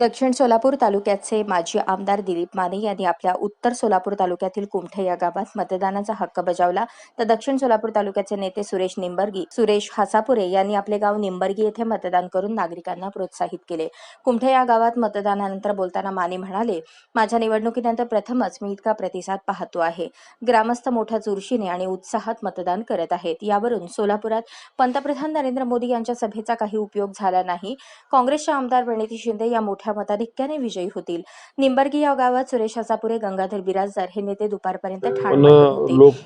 दक्षिण सोलापूर तालुक्याचे माजी आमदार दिलीप माने यांनी आपल्या उत्तर सोलापूर तालुक्यातील कुमठे या गावात मतदानाचा हक्क बजावला. तर दक्षिण सोलापूर तालुक्याचे नेते सुरेश निंबर्गी सुरेश हासापुरे यांनी आपले गाव निंबर्गी येथे मतदान करून नागरिकांना प्रोत्साहित केले. कुमठे या गावात मतदानानंतर बोलताना माने म्हणाले माझ्या निवडणुकीनंतर प्रथमच मी इतका प्रतिसाद पाहतो आहे. ग्रामस्थ मोठ्या चुरशीने आणि उत्साहात मतदान करत आहेत. यावरून सोलापुरात पंतप्रधान नरेंद्र मोदी यांच्या सभेचा काही उपयोग झाला नाही. काँग्रेसच्या आमदार प्रणिती शिंदे या मोठ्या मताधिक्याने विजयी होतील निंबर्गी या गावात सुरेश हसापुरे गंगाधर बिराजदार हे नेते दुपारपर्यंत ठाण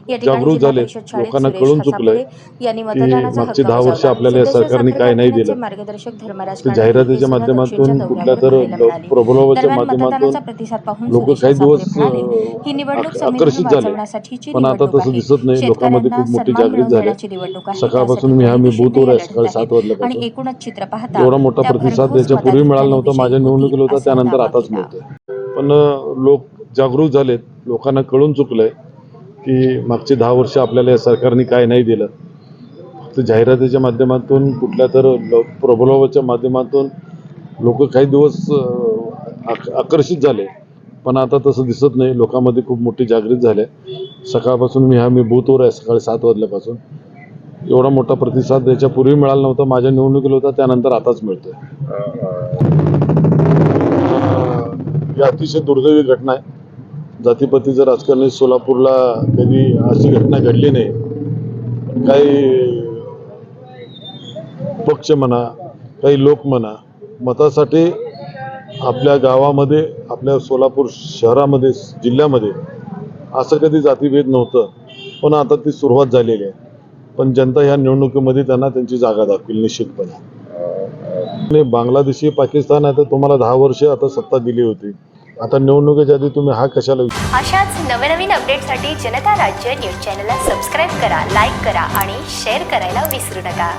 या ठिकाणी जिल्हा परिषद शाळेत सुरेश हसापुरे यांनी मतदानाचा हक्क बजावला. मार्गदर्शक धर्मराज जाहिरातीच्या हे माध्यमातून कुठल्या तर. प्रबोधनाच्या माध्यमातून मतदानाचा प्रतिसाद पाहून लोक काही दिवस ही निवडणूक आकर्षित झाले पण आता तसं. दिसत नाही लोकांमध्ये खूप मोठी जागृत झाली. सकाळपासून मी हा मी बूथवर आहे सकाळी सात. वाजल्यापासून आणि एकूणच चित्र पाहता एवढा मोठा प्रतिसाद याच्यापूर्वी मिळाला नव्हता माझ्या विजयी निवडणुकीला होता त्यानंतर आताच मिळतोय. पण लोक जागरूक झालेत. लोकांना कळून चुकलंय की मागची दहा वर्ष आपल्याला या सरकारने काय नाही दिलं. फक्त जाहिरातीच्या माध्यमातून कुठल्या तर प्रबोधनाच्या माध्यमातून लोक काही दिवस आकर्षित झाले. पण आता तसं दिसत नाही. लोकांमध्ये खूप मोठी जागृत झाले. सकाळपासून मी हा मी बूथवर आहे सकाळी सात वाजल्यापासून. एवढा मोठा प्रतिसाद याच्यापूर्वी मिळाला नव्हता. माझ्या निवडणुकीला होता त्यानंतर आताच मिळतोय. म्हणजे अतिशय दुर्दैवी घटना आहे. जातीपतीचं राजकारण सोलापूरला कधी अशी घटना घडली नाही. काही पक्ष म्हणा काही लोक म्हणा मतासाठी आपल्या गावामध्ये आपल्या सोलापूर शहरामध्ये जिल्ह्यामध्ये असं कधी जातीभेद नव्हतं. पण आता ती सुरुवात झालेली आहे. पण जनता ह्या निवडणुकीमध्ये त्यांना त्यांची जागा दाखवेल निश्चितपणे. आणि बांगलादेशी पाकिस्तान आहे तर तुम्हाला दहा वर्ष आता सत्ता दिली होती. आता निवडणुकीच्या आधी तुम्ही हा कशाला अशाच नवनवीन अपडेटसाठी जनता राज्य न्यूज चॅनलला सबस्क्राईब करा लाईक करा आणि शेअर करायला विसरू नका.